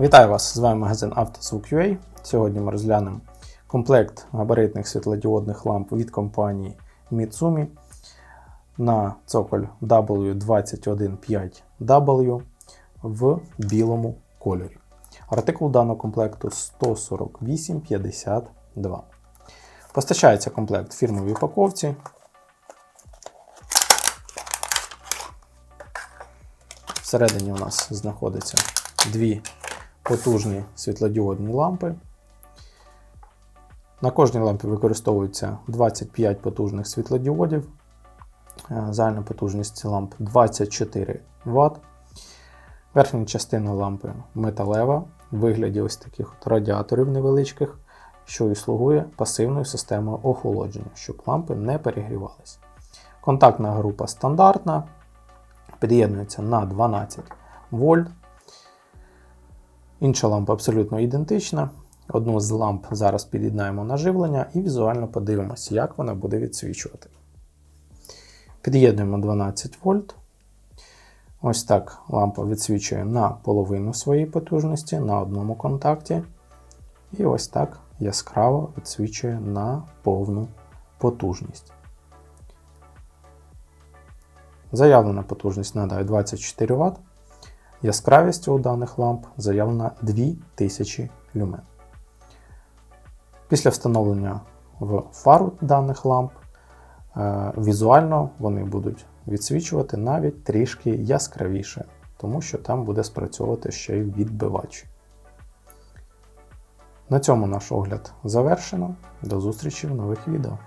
Вітаю вас! З вами магазин «Автозвук.UA». Сьогодні ми розглянемо комплект габаритних світлодіодних ламп від компанії Mitsumi на цоколь W215W в білому кольорі. Артикул даного комплекту 14852. Постачається комплект в фірмовій упаковці. Всередині у нас знаходиться дві потужні світлодіодні лампи. На кожній лампі використовується 25 потужних світлодіодів. Е, Загальна потужність ламп 24 Вт. Верхня частина лампи металева в вигляді ось таких от радіаторів невеличких, що і слугує пасивною системою охолодження, щоб лампи не перегрівалися. Контактна група стандартна, під'єднується на 12 вольт. Інша лампа абсолютно ідентична. Одну з ламп зараз під'єднаємо на живлення і візуально подивимося, як вона буде відсвічувати. Під'єднуємо 12 вольт. Ось так лампа відсвічує на половину своєї потужності на одному контакті. І ось так яскраво відсвічує на повну потужність. Заявлена потужність нагадаю 24 Вт. Яскравість у даних ламп заявлена 2000 люмен. Після встановлення в фару даних ламп е, візуально вони будуть відсвічувати навіть трішки яскравіше, тому що там буде спрацьовувати ще й відбивач. На цьому наш огляд завершено. До зустрічі в нових відео.